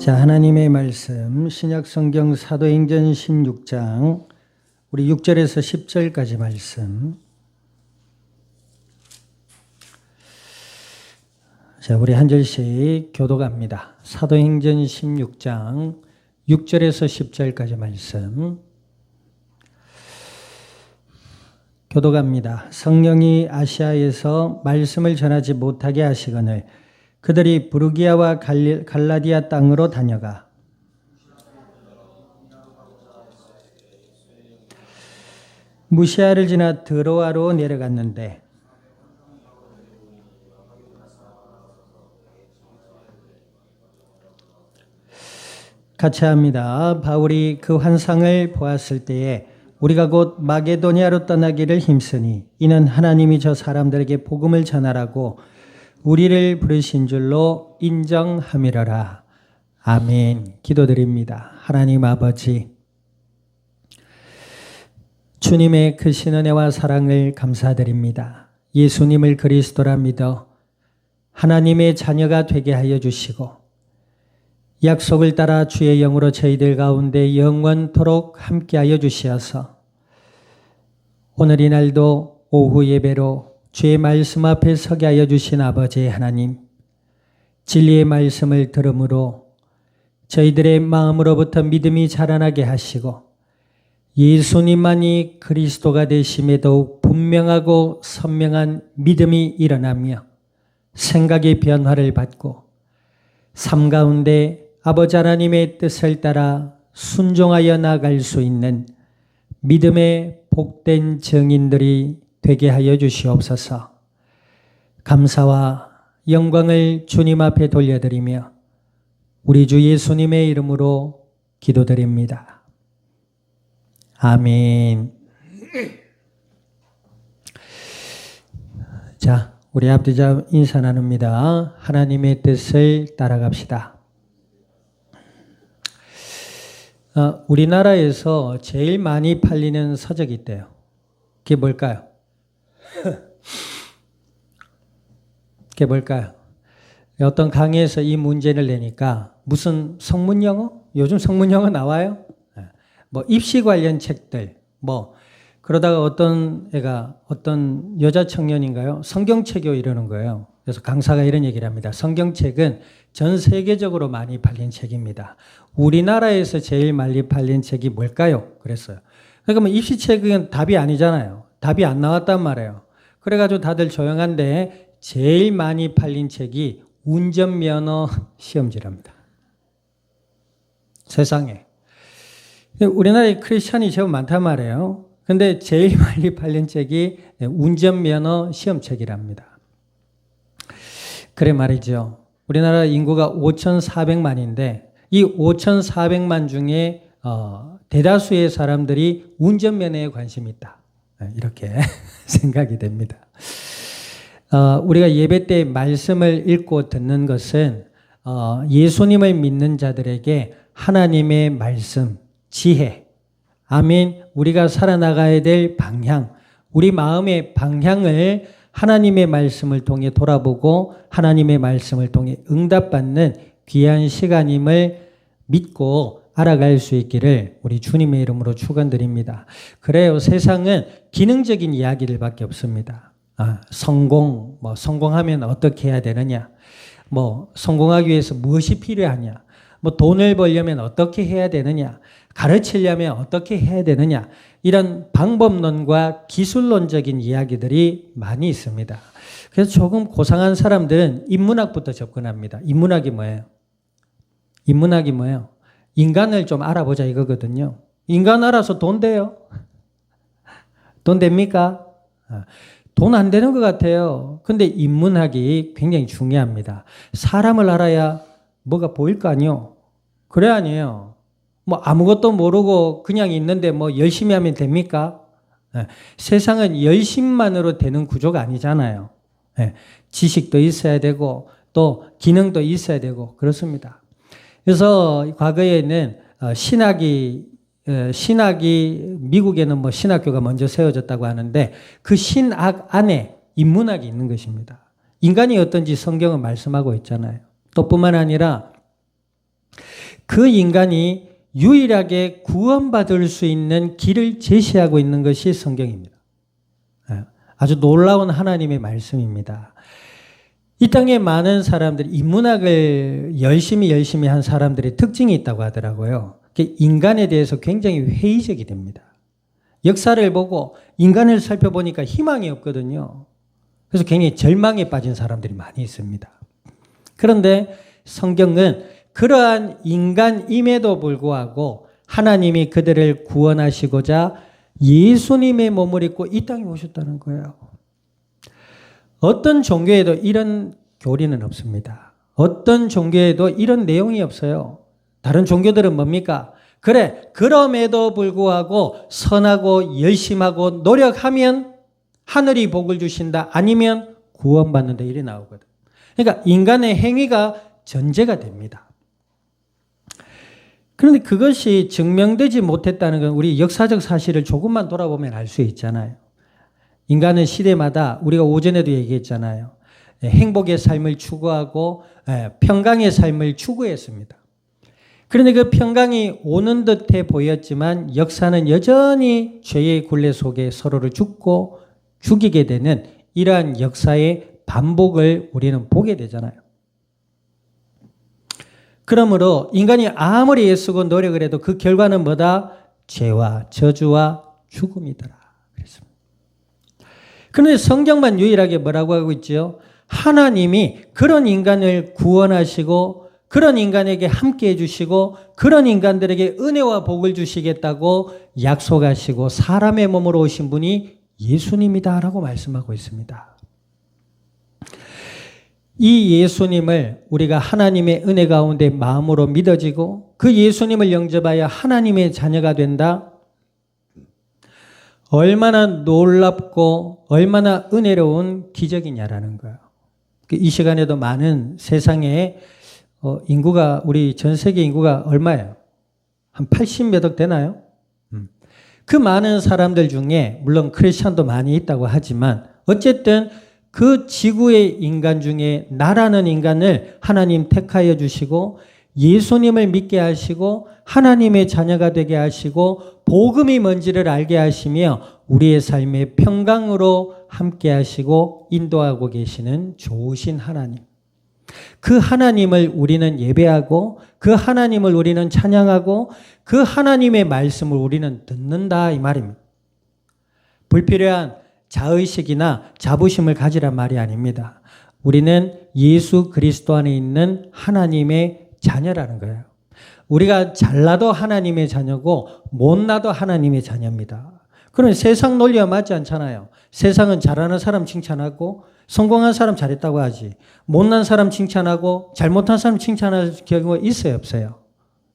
자, 하나님의 말씀 신약 성경 사도행전 16장 우리 6절에서 10절까지 말씀. 자, 우리 한 절씩 교도갑니다. 사도행전 16장 6절에서 10절까지 말씀. 교도갑니다. 성령이 아시아에서 말씀을 전하지 못하게 하시거늘 그들이 부르기아와 갈라디아 땅으로 다녀가 무시아를 지나 드로아로 내려갔는데 같이 합니다. 바울이 그 환상을 보았을 때에 우리가 곧 마게도니아로 떠나기를 힘쓰니 이는 하나님이 저 사람들에게 복음을 전하라고 우리를 부르신 줄로 인정함이러라. 아멘. 기도드립니다. 하나님 아버지, 주님의 크신 은혜와 사랑을 감사드립니다. 예수님을 그리스도라 믿어 하나님의 자녀가 되게 하여 주시고 약속을 따라 주의 영으로 저희들 가운데 영원토록 함께하여 주시어서 오늘 이 날도 오후 예배로 주의 말씀 앞에 서게 하여 주신 아버지 하나님 진리의 말씀을 들음으로 저희들의 마음으로부터 믿음이 자라나게 하시고 예수님만이 그리스도가 되심에 더욱 분명하고 선명한 믿음이 일어나며 생각의 변화를 받고 삶 가운데 아버지 하나님의 뜻을 따라 순종하여 나갈 수 있는 믿음의 복된 증인들이 되게 하여 주시옵소서. 감사와 영광을 주님 앞에 돌려드리며 우리 주 예수님의 이름으로 기도드립니다. 아멘. 자, 우리 앞뒤자 인사 나눕니다. 하나님의 뜻을 따라갑시다. 어, 우리나라에서 제일 많이 팔리는 서적이 있대요. 그게 뭘까요? 그게 뭘까요? 어떤 강의에서 이 문제를 내니까 무슨 성문 영어? 요즘 성문 영어 나와요? 예. 뭐 입시 관련 책들, 뭐 그러다가 어떤 애가 어떤 여자 청년인가요? 성경책이요 이러는 거예요. 그래서 강사가 이런 얘기를 합니다. 성경책은 전 세계적으로 많이 팔린 책입니다. 우리나라에서 제일 많이 팔린 책이 뭘까요? 그랬어요. 그러니까 뭐 입시책은 답이 아니잖아요. 답이 안 나왔단 말이에요. 그래가지고 다들 조용한데 제일 많이 팔린 책이 운전면허 시험지랍니다. 세상에. 우리나라에 크리스천이 제법 많단 말이에요. 근데 제일 많이 팔린 책이 운전면허 시험책이랍니다. 그래 말이죠. 우리나라 인구가 5,400만인데 이 5,400만 중에 어, 대다수의 사람들이 운전면허에 관심이 있다. 이렇게 생각이 됩니다. 어, 우리가 예배 때 말씀을 읽고 듣는 것은 어, 예수님을 믿는 자들에게 하나님의 말씀, 지혜, 아멘, 우리가 살아나가야 될 방향, 우리 마음의 방향을 하나님의 말씀을 통해 돌아보고 하나님의 말씀을 통해 응답받는 귀한 시간임을 믿고 알아갈 수 있기를 우리 주님의 이름으로 축원드립니다. 그래요. 세상은 기능적인 이야기들밖에 없습니다. 아, 성공, 뭐 성공하면 어떻게 해야 되느냐, 뭐 성공하기 위해서 무엇이 필요하냐, 뭐 돈을 벌려면 어떻게 해야 되느냐, 가르치려면 어떻게 해야 되느냐, 이런 방법론과 기술론적인 이야기들이 많이 있습니다. 그래서 조금 고상한 사람들은 인문학부터 접근합니다. 인문학이 뭐예요? 인문학이 뭐예요? 인간을 좀 알아보자 이거거든요. 인간 알아서 돈 돼요? 돈 됩니까? 돈 안 되는 것 같아요. 근데 인문학이 굉장히 중요합니다. 사람을 알아야 뭐가 보일 거 아니요? 그래 아니에요. 뭐 아무것도 모르고 그냥 있는데 뭐 열심히 하면 됩니까? 네. 세상은 열심만으로 되는 구조가 아니잖아요. 네. 지식도 있어야 되고 또 기능도 있어야 되고 그렇습니다. 그래서 과거에는 신학이 신학이 미국에는 뭐 신학교가 먼저 세워졌다고 하는데 그 신학 안에 인문학이 있는 것입니다. 인간이 어떤지 성경은 말씀하고 있잖아요. 또 뿐만 아니라 그 인간이 유일하게 구원받을 수 있는 길을 제시하고 있는 것이 성경입니다. 예, 아주 놀라운 하나님의 말씀입니다. 이 땅에 많은 사람들이 인문학을 열심히 열심히 한 사람들의 특징이 있다고 하더라고요. 인간에 대해서 굉장히 회의적이 됩니다. 역사를 보고 인간을 살펴보니까 희망이 없거든요. 그래서 굉장히 절망에 빠진 사람들이 많이 있습니다. 그런데 성경은 그러한 인간임에도 불구하고 하나님이 그들을 구원하시고자 예수님의 몸을 입고 이 땅에 오셨다는 거예요. 어떤 종교에도 이런 교리는 없습니다. 어떤 종교에도 이런 내용이 없어요. 다른 종교들은 뭡니까? 그래, 그럼에도 불구하고 선하고 열심하고 노력하면 하늘이 복을 주신다. 아니면 구원받는다. 이래 나오거든. 그러니까 인간의 행위가 전제가 됩니다. 그런데 그것이 증명되지 못했다는 건 우리 역사적 사실을 조금만 돌아보면 알 수 있잖아요. 인간은 시대마다 우리가 오전에도 얘기했잖아요. 예, 행복의 삶을 추구하고 예, 평강의 삶을 추구했습니다. 그런데 그 평강이 오는 듯해 보였지만 역사는 여전히 죄의 굴레 속에 서로를 죽고 죽이게 되는 이러한 역사의 반복을 우리는 보게 되잖아요. 그러므로 인간이 아무리 애쓰고 노력을 해도 그 결과는 뭐다? 죄와 저주와 죽음이더라. 그런데 성경만 유일하게 뭐라고 하고 있죠? 하나님이 그런 인간을 구원하시고 그런 인간에게 함께 해주시고 그런 인간들에게 은혜와 복을 주시겠다고 약속하시고 사람의 몸으로 오신 분이 예수님이다라고 말씀하고 있습니다. 이 예수님을 우리가 하나님의 은혜 가운데 마음으로 믿어지고 그 예수님을 영접하여 하나님의 자녀가 된다. 얼마나 놀랍고 얼마나 은혜로운 기적이냐라는 거예요. 그이 시간에도 많은 세상에 어, 인구가 우리 전 세계 인구가 얼마예요? 한 80몇 억 되나요? 음. 그 많은 사람들 중에 물론 크리스천도 많이 있다고 하지만 어쨌든 그 지구의 인간 중에 나라는 인간을 하나님 택하여 주시고 예수님을 믿게 하시고 하나님의 자녀가 되게 하시고 복음이 뭔지를 알게 하시며 우리의 삶의 평강으로 함께 하시고 인도하고 계시는 좋으신 하나님. 그 하나님을 우리는 예배하고 그 하나님을 우리는 찬양하고 그 하나님의 말씀을 우리는 듣는다 이 말입니다. 불필요한 자의식이나 자부심을 가지란 말이 아닙니다. 우리는 예수 그리스도 안에 있는 하나님의 자녀라는 거예요. 우리가 잘나도 하나님의 자녀고 못나도 하나님의 자녀입니다. 그럼 세상 논리와 맞지 않잖아요. 세상은 잘하는 사람 칭찬하고 성공한 사람 잘했다고 하지. 못난 사람 칭찬하고 잘못한 사람 칭찬할 경우가 있어요, 없어요?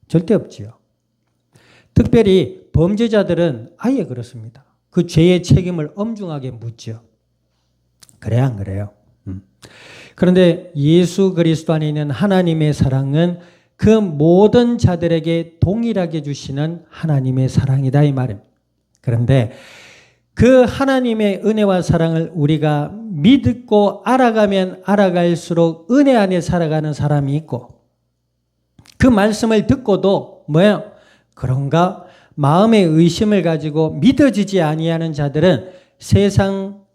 절대 없지요. 특별히 범죄자들은 아예 그렇습니다. 그 죄의 책임을 엄중하게 묻죠. 그래 안 그래요? 음. 그런데 예수 그리스도 안에 있는 하나님의 사랑은 그 모든 자들에게 동일하게 주시는 하나님의 사랑이다 이 말입니다. 그런데 그 하나님의 은혜와 사랑을 우리가 믿고 알아가면 알아갈수록 은혜 안에 살아가는 사람이 있고 그 말씀을 듣고도 뭐야? 그런가? 마음의 의심을 가지고 믿어지지 아니하는 자들은 세상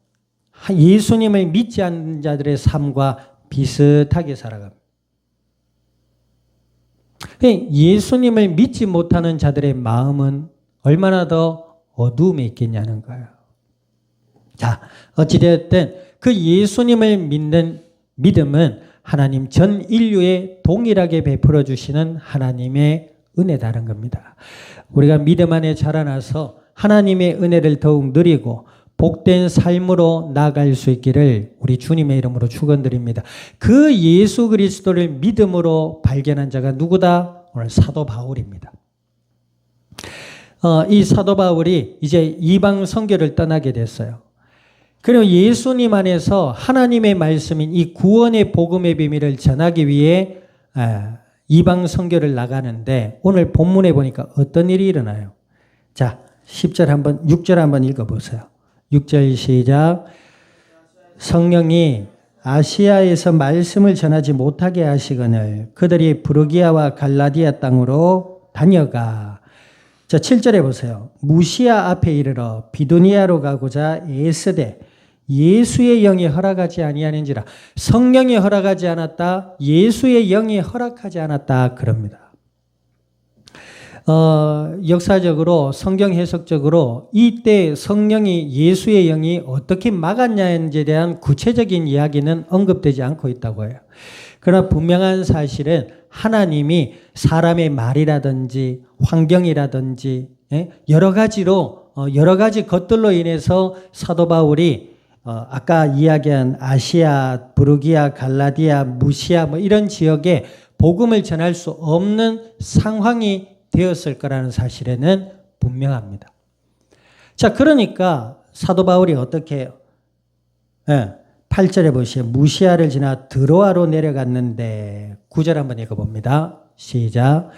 예수님을 믿지 않는 자들의 삶과 비슷하게 살아갑니다. 예수님을 믿지 못하는 자들의 마음은 얼마나 더 어두움에 있겠냐는 거예요. 자, 어찌되었든 그 예수님을 믿는 믿음은 하나님 전 인류에 동일하게 베풀어 주시는 하나님의 은혜다는 겁니다. 우리가 믿음 안에 자라나서 하나님의 은혜를 더욱 누리고 복된 삶으로 나아갈 수 있기를 우리 주님의 이름으로 축원드립니다. 그 예수 그리스도를 믿음으로 발견한 자가 누구다? 오늘 사도 바울입니다. 어, 이 사도 바울이 이제 이방 선교를 떠나게 됐어요. 그리고 예수님 안에서 하나님의 말씀인 이 구원의 복음의 비밀을 전하기 위해 아, 이방 선교를 나가는데 오늘 본문에 보니까 어떤 일이 일어나요? 자, 10절 한번 6절 한번 읽어 보세요. 6절 시작. 성령이 아시아에서 말씀을 전하지 못하게 하시거늘 그들이 부르기아와 갈라디아 땅으로 다녀가. 자, 7절에 보세요. 무시아 앞에 이르러 비두니아로 가고자 에스데 예수의 영이 허락하지 아니하는지라 성령이 허락하지 않았다. 예수의 영이 허락하지 않았다. 그럽니다. 어, 역사적으로 성경 해석적으로 이때 성령이 예수의 영이 어떻게 막았냐에 대한 구체적인 이야기는 언급되지 않고 있다고 해요. 그러나 분명한 사실은 하나님이 사람의 말이라든지 환경이라든지 예? 여러 가지로 어, 여러 가지 것들로 인해서 사도 바울이 어, 아까 이야기한 아시아, 부르기아, 갈라디아, 무시아 뭐 이런 지역에 복음을 전할 수 없는 상황이 되었을 거라는 사실에는 분명합니다. 자, 그러니까 사도 바울이 어떻게 해요? 예, 8절에 보시면 무시아를 지나 드로아로 내려갔는데 9절 한번 읽어봅니다. 시작.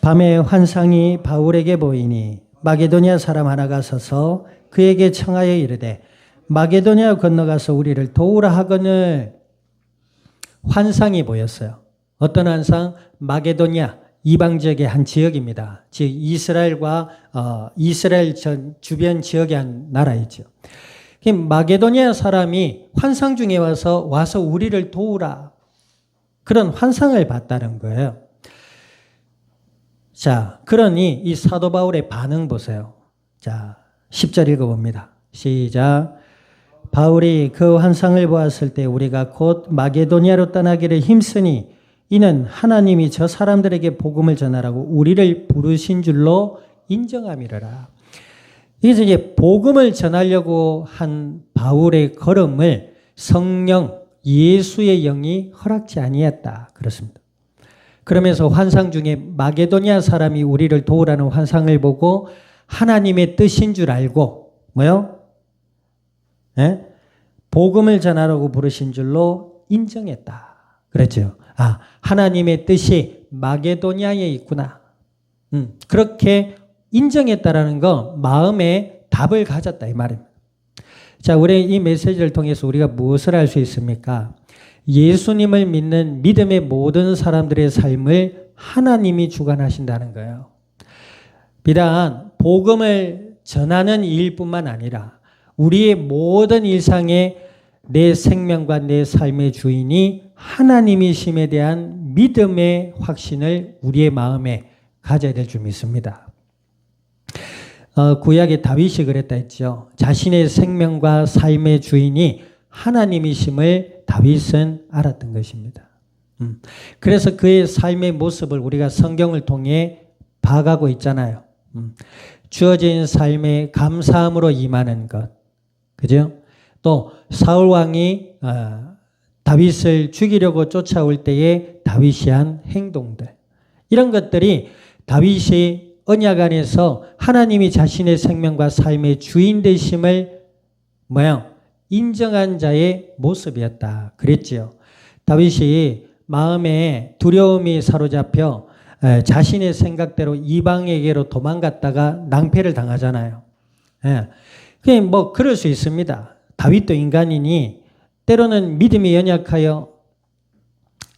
밤에 환상이 바울에게 보이니 마게도니아 사람 하나가 서서 그에게 청하여 이르되 마게도니아 건너가서 우리를 도우라 하거늘 환상이 보였어요. 어떤 환상? 마게도니아 이방 지역의 한 지역입니다. 즉 이스라엘과 어, 이스라엘 전 주변 지역의 한 나라이죠. 마게도니아 사람이 환상 중에 와서 와서 우리를 도우라 그런 환상을 봤다는 거예요. 자, 그러니 이 사도 바울의 반응 보세요. 자, 10절 읽어봅니다. 시작. 바울이 그 환상을 보았을 때 우리가 곧 마게도니아로 떠나기를 힘쓰니 이는 하나님이 저 사람들에게 복음을 전하라고 우리를 부르신 줄로 인정함이라. 이게 이제 복음을 전하려고 한 바울의 걸음을 성령 예수의 영이 허락지 아니했다. 그렇습니다. 그러면서 환상 중에 마게도니아 사람이 우리를 도우라는 환상을 보고 하나님의 뜻인 줄 알고 뭐요? 예? 복음을 전하라고 부르신 줄로 인정했다. 그랬죠. 아, 하나님의 뜻이 마게도니아에 있구나. 음, 그렇게 인정했다라는 거 마음에 답을 가졌다 이 말입니다. 자, 우리 이 메시지를 통해서 우리가 무엇을 알 수 있습니까? 예수님을 믿는 믿음의 모든 사람들의 삶을 하나님이 주관하신다는 거예요. 비단 복음을 전하는 일뿐만 아니라 우리의 모든 일상에 내 생명과 내 삶의 주인이 하나님이심에 대한 믿음의 확신을 우리의 마음에 가져야 될 줄 믿습니다. 어, 구약의 다윗이 그랬다 했죠. 자신의 생명과 삶의 주인이 하나님이심을 다윗은 알았던 것입니다. 음. 그래서 그의 삶의 모습을 우리가 성경을 통해 봐가고 있잖아요. 음. 주어진 삶에 감사함으로 임하는 것. 그죠? 또 사울 왕이 어, 다윗을 죽이려고 쫓아올 때에 다윗이 한 행동들. 이런 것들이 다윗이 언약 안에서 하나님이 자신의 생명과 삶의 주인 되심을 뭐야? 인정한 자의 모습이었다. 그랬지요. 다윗이 마음에 두려움이 사로잡혀 자신의 생각대로 이방에게로 도망갔다가 낭패를 당하잖아요. 예. 뭐 그럴 수 있습니다. 다윗도 인간이니 때로는 믿음이 연약하여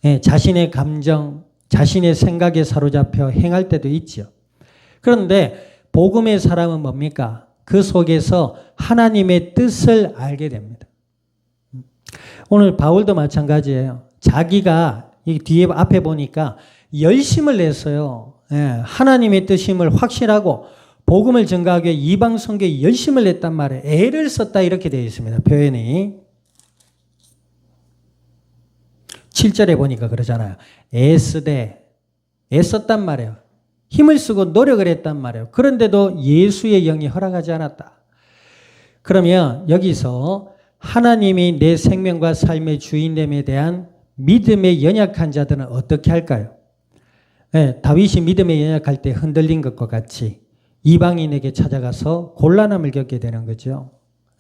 예, 자신의 감정, 자신의 생각에 사로잡혀 행할 때도 있죠. 그런데 복음의 사람은 뭡니까? 그 속에서 하나님의 뜻을 알게 됩니다. 오늘 바울도 마찬가지예요. 자기가 이 뒤에 앞에 보니까 열심을 냈어요. 예, 하나님의 뜻임을 확실하고 복음을 증가하기 위해 이방 선교에 열심을 냈단 말이에요. 애를 썼다 이렇게 되어 있습니다. 표현이. 7절에 보니까 그러잖아요. 애쓰되 애썼단 말이에요. 힘을 쓰고 노력을 했단 말이에요. 그런데도 예수의 영이 허락하지 않았다. 그러면 여기서 하나님이 내 생명과 삶의 주인됨에 대한 믿음에 연약한 자들은 어떻게 할까요? 네, 다윗이 믿음에 연약할 때 흔들린 것과 같이 이방인에게 찾아가서 곤란함을 겪게 되는 거죠.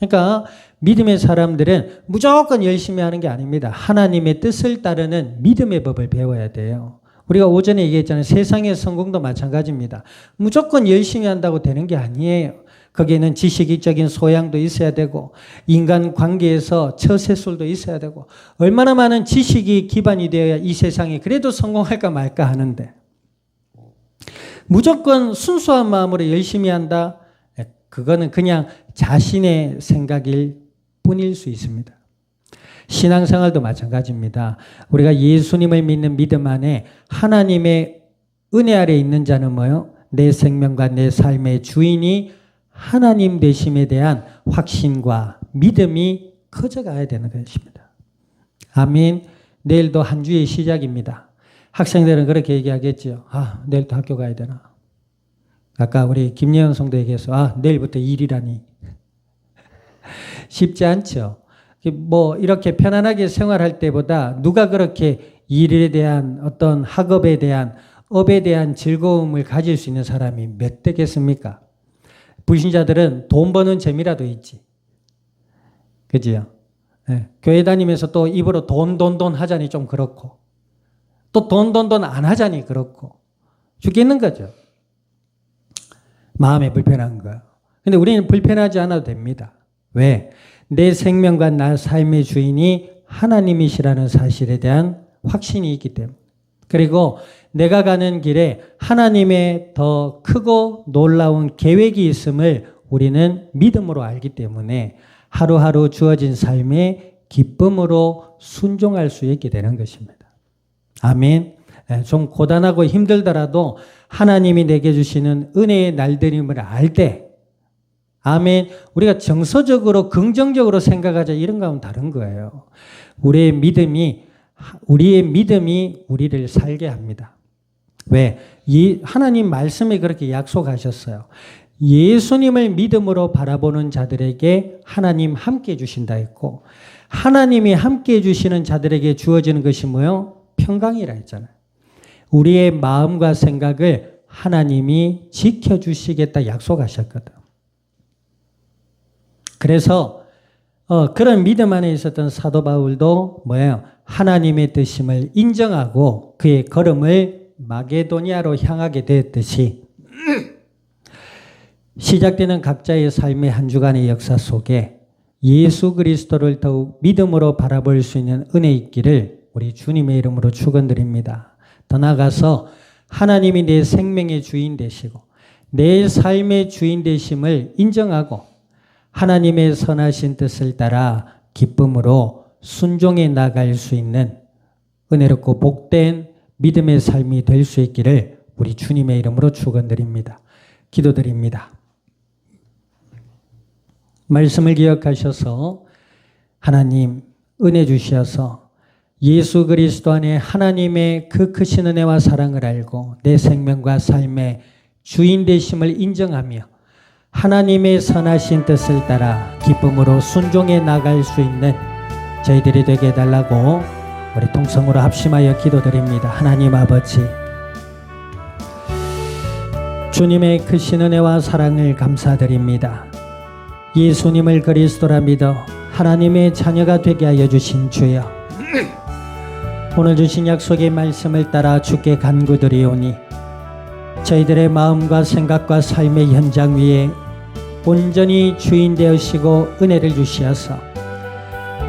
그러니까 믿음의 사람들은 무조건 열심히 하는 게 아닙니다. 하나님의 뜻을 따르는 믿음의 법을 배워야 돼요. 우리가 오전에 얘기했잖아요. 세상의 성공도 마찬가지입니다. 무조건 열심히 한다고 되는 게 아니에요. 거기에는 지식적인 소양도 있어야 되고 인간 관계에서 처세술도 있어야 되고 얼마나 많은 지식이 기반이 되어야 이 세상에 그래도 성공할까 말까 하는데 무조건 순수한 마음으로 열심히 한다. 그거는 그냥 자신의 생각일 뿐일 수 있습니다. 신앙생활도 마찬가지입니다. 우리가 예수님을 믿는 믿음 안에 하나님의 은혜 아래 있는 자는 뭐요? 내 생명과 내 삶의 주인이 하나님 되심에 대한 확신과 믿음이 커져가야 되는 것입니다. 아멘. 내일도 한 주의 시작입니다. 학생들은 그렇게 얘기하겠죠. 아, 내일 또 학교 가야 되나? 아까 우리 김예원 성도 얘기해서, 아, 내일부터 일이라니. 쉽지 않죠. 뭐, 이렇게 편안하게 생활할 때보다 누가 그렇게 일에 대한 어떤 학업에 대한 업에 대한 즐거움을 가질 수 있는 사람이 몇 되겠습니까? 불신자들은 돈 버는 재미라도 있지. 그지요? 네. 교회 다니면서 또 입으로 돈, 돈, 돈 하자니 좀 그렇고. 또 돈, 돈, 돈 안 하자니 그렇고. 죽겠는 거죠. 마음에 불편한 거예요. 근데 우리는 불편하지 않아도 됩니다. 왜? 내 생명과 나 삶의 주인이 하나님이시라는 사실에 대한 확신이 있기 때문에. 그리고 내가 가는 길에 하나님의 더 크고 놀라운 계획이 있음을 우리는 믿음으로 알기 때문에 하루하루 주어진 삶에 기쁨으로 순종할 수 있게 되는 것입니다. 아멘. 예, 좀 고단하고 힘들더라도 하나님이 내게 주시는 은혜의 날들임을 알 때, 아멘. 우리가 정서적으로 긍정적으로 생각하자 이런 거하고는 다른 거예요. 우리의 믿음이 우리의 믿음이 우리를 살게 합니다. 왜? 이 하나님 말씀에 그렇게 약속하셨어요. 예수님을 믿음으로 바라보는 자들에게 하나님 함께 주신다 했고 하나님이 함께 주시는 자들에게 주어지는 것이 뭐요? 평강이라 했잖아요. 우리의 마음과 생각을 하나님이 지켜주시겠다 약속하셨거든. 그래서 어, 그런 믿음 안에 있었던 사도 바울도 뭐예요? 하나님의 뜻임을 인정하고 그의 걸음을 마게도니아로 향하게 되었듯이 시작되는 각자의 삶의 한 주간의 역사 속에 예수 그리스도를 더욱 믿음으로 바라볼 수 있는 은혜 있기를 우리 주님의 이름으로 축원드립니다. 더 나아가서 하나님이 내 생명의 주인 되시고 내 삶의 주인 되심을 인정하고 하나님의 선하신 뜻을 따라 기쁨으로 순종해 나갈 수 있는 은혜롭고 복된 믿음의 삶이 될 수 있기를 우리 주님의 이름으로 축원드립니다. 기도드립니다. 말씀을 기억하셔서 하나님 은혜 주셔서 예수 그리스도 안에 하나님의 그 크신 은혜와 사랑을 알고 내 생명과 삶의 주인 되심을 인정하며 하나님의 선하신 뜻을 따라 기쁨으로 순종해 나갈 수 있는 저희들이 되게 해달라고 우리 통성으로 합심하여 기도드립니다. 하나님 아버지 주님의 크신 은혜와 사랑을 감사드립니다. 예수님을 그리스도라 믿어 하나님의 자녀가 되게 하여 주신 주여 오늘 주신 약속의 말씀을 따라 주께 간구드리오니 저희들의 마음과 생각과 삶의 현장 위에 온전히 주인 되으시고 은혜를 주시어서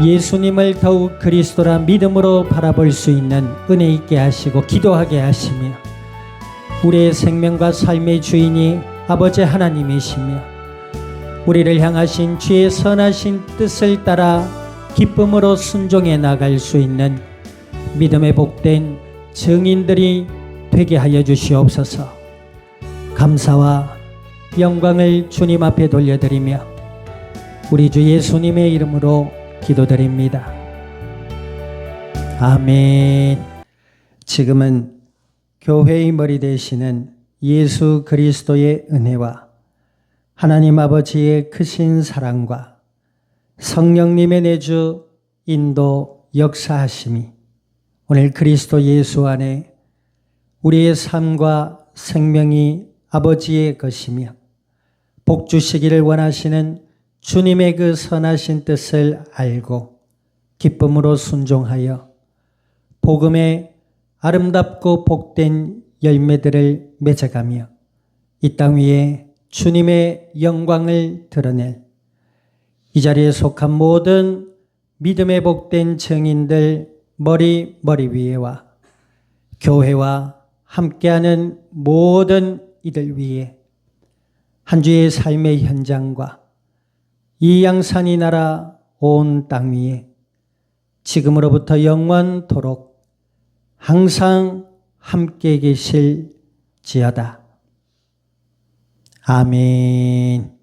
예수님을 더욱 그리스도라 믿음으로 바라볼 수 있는 은혜 있게 하시고 기도하게 하시며 우리의 생명과 삶의 주인이 아버지 하나님이시며 우리를 향하신 주의 선하신 뜻을 따라 기쁨으로 순종해 나갈 수 있는 믿음의 복된 증인들이 되게 하여 주시옵소서. 감사와 영광을 주님 앞에 돌려드리며 우리 주 예수님의 이름으로 기도드립니다. 아멘. 지금은 교회의 머리 되시는 예수 그리스도의 은혜와 하나님 아버지의 크신 사랑과 성령님의 내주 인도 역사하심이 오늘 그리스도 예수 안에 우리의 삶과 생명이 아버지의 것이며 복 주시기를 원하시는 주님의 그 선하신 뜻을 알고 기쁨으로 순종하여 복음의 아름답고 복된 열매들을 맺어가며 이 땅 위에 주님의 영광을 드러낼 이 자리에 속한 모든 믿음에 복된 증인들 머리 머리 위에와 교회와 함께하는 모든 이들 위에 한 주의 삶의 현장과 이 양산이 나라 온 땅 위에 지금으로부터 영원토록 항상 함께 계실 지어다. 아멘.